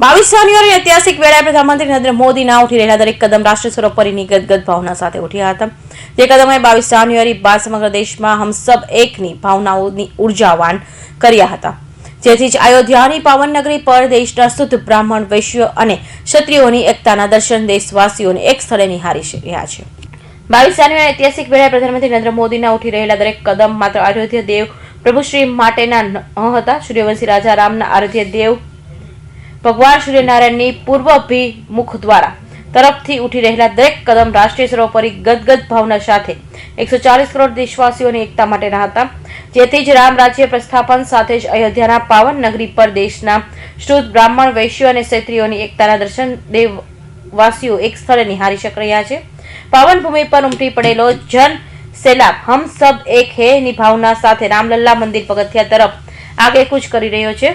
બાવીસ જાન્યુઆરી ઐતિહાસિક વેળાએ પ્રધાનમંત્રી નરેન્દ્ર મોદીના ઉઠી રહેલા દરેક કદમ રાષ્ટ્ર સર્વોપરીની ગદગદ ભાવના સાથે ઉઠ્યા હતા. જે કદમે બાવીસ જાન્યુઆરી બાદ સમગ્ર દેશમાં હમ સબ એકની ભાવનાઓની ઉર્જાવાન કર્યા હતા. જેથી જ અયોધ્યાની પાવન નગરી પર દેશના શુદ્ધ બ્રાહ્મણ, વૈશ્ય અને ક્ષત્રિયોની એકતાના દર્શન દેશવાસીઓને એક સ્થળે નિહારી રહ્યા છે. બાવીસ જાન્યુઆરી ઐતિહાસિક વેળાએ પ્રધાનમંત્રી નરેન્દ્ર મોદીના ઉઠી રહેલા દરેક કદમ માત્ર અયોધ્યા દેવ પ્રભુ શ્રી માટેના ન હતા. સૂર્યવંશી રાજા રામના આરોધ્ય દેવ ભગવાન સૂર્યનારાયણની પૂર્વભિમુખ દ્વારા તરફથી ઉઠી રહેલા દરેક કદમ રાષ્ટ્રીય સર્વોપરી ગદગદ ભાવના સાથે એકસો ચાલીસ કરોડ દેશવાસીઓની એકતા માટેના હતા જેથી જ રામ રાજ્ય પ્રસ્થાપન સાથે જ અયોધ્યાના પાવન નગરી પર દેશના શુદ્ધ બ્રાહ્મણ, વૈશ્ય અને ક્ષત્રિયોની એકતાના દર્શન દેવવાસીઓ એક સ્થળે નિહારી શક રહ્યા છે. પાવન ભૂમિ પર ઉમટી પડેલો જન સેલાબ, હમ સબ એક હે ની ભાવના સાથે રામલલ્લા મંદિર પગથિયા તરફ આગેકૂચ કરી રહ્યો છે.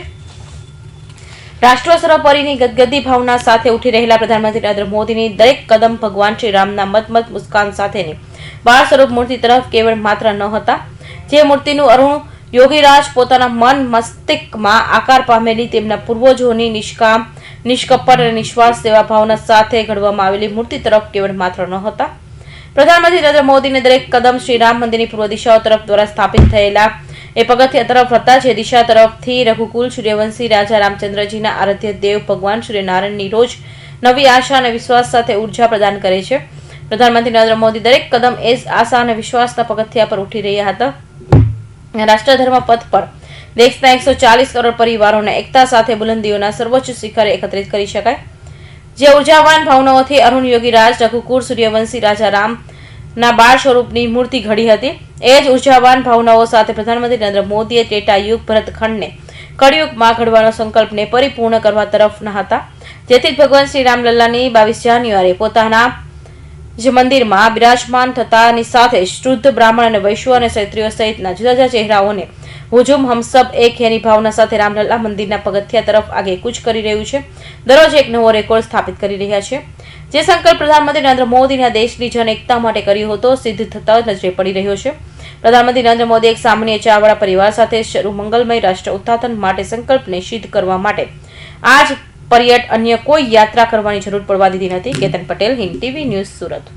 રાષ્ટ્ર સરોપરીની ગદગદી ભાવના સાથે ઉઠી રહેલા પ્રધાનમંત્રી નરેન્દ્ર મોદીની દરેક કદમ ભગવાન શ્રી રામના મતમત મુસ્કાન સાથેની બાળ સ્વરૂપ મૂર્તિ તરફ કેવળ માત્ર ન હતા. જે મૂર્તિનું અરુણ યોગીરાજ પોતાના મન મસ્તિષ્કમાં આકાર પામેલી તેમના પૂર્વજોની નિષ્કામ, નિષ્કપટ અને નિશ્વાસ સેવા ભાવના સાથે ઘડવામાં આવેલી મૂર્તિ તરફ કેવળ માત્ર ન હતા. પ્રધાનમંત્રી નરેન્દ્ર મોદીને દરેક કદમ શ્રી રામ મંદિરની પૂર્વ દિશાઓ તરફ દ્વારા સ્થાપિત થયેલા એ પગથિયા તરફ હતા જે દિશા તરફથી રઘુકુલ, સૂર્યવંશી રાજા રામચંદ્રજીના આરાધ્ય દેવ ભગવાન સૂર્યનારાયણની રોજ નવી આશા અને વિશ્વાસ સાથે ઊર્જા પ્રદાન કરે છે. પ્રધાનમંત્રી નરેન્દ્ર મોદી દરેક કદમ એ આશા અને વિશ્વાસના પગથિયા પર ઉઠી રહ્યા હતા. રાષ્ટ્રધર્મ પથ પર દેશના એકસો ચાલીસ કરોડ પરિવારોને એકતા સાથે બુલંદીઓના સર્વોચ્ચ શિખરે એકત્રિત કરી શકાય. જે ઉર્જાવાન ભાવનાઓથી અરુણ યોગીરાજ રઘુકુર સૂર્યવંશી રાજા રામ ના બાળ સ્વરૂપની મૂર્તિ ઘડી હતી. એ જ ઉર્જાવાન ભાવનાઓ સાથે પ્રધાનમંત્રી નરેન્દ્ર મોદીએ ટેટા યુગ ભરતખંડને કળિયુગમાં ઘડવાનો સંકલ્પને પરિપૂર્ણ કરવા તરફના હતા. જેથી જ ભગવાન શ્રી રામલલ્લાની બાવીસ જાન્યુઆરી પોતાના જે મંદિરમાં બિરાજમાન થતાની સાથે શુદ્ધ બ્રાહ્મણ અને વૈશ્વ અને ક્ષત્રિયો સહિતના જુદા જુદા ચહેરાઓને હુજુમ હમસબ એક હેની ભાવના સાથે રામલલ્લા મંદિરના પગથિયા તરફ આગે કૂચ કરી રહ્યું છે. દરરોજ એક નવો રેકોર્ડ સ્થાપિત કરી રહ્યા છે. જે સંકલ્પ પ્રધાનમંત્રી નરેન્દ્ર મોદીના દેશની જન એકતા માટે કર્યો હતો, સિદ્ધ થતા નજરે પડી રહ્યો છે. પ્રધાનમંત્રી નરેન્દ્ર મોદી એક સામાન્ય ચાવાળા પરિવાર સાથે શરૂ મંગલમય રાષ્ટ્ર ઉત્થાન માટે સંકલ્પને સિદ્ધ કરવા માટે આજ પર્યટ અન્ય કોઈ યાત્રા કરવાની જરૂર પડવા દીધી નથી કેતન પટેલ, હિન્દ ટીવી ન્યૂઝ સુરત.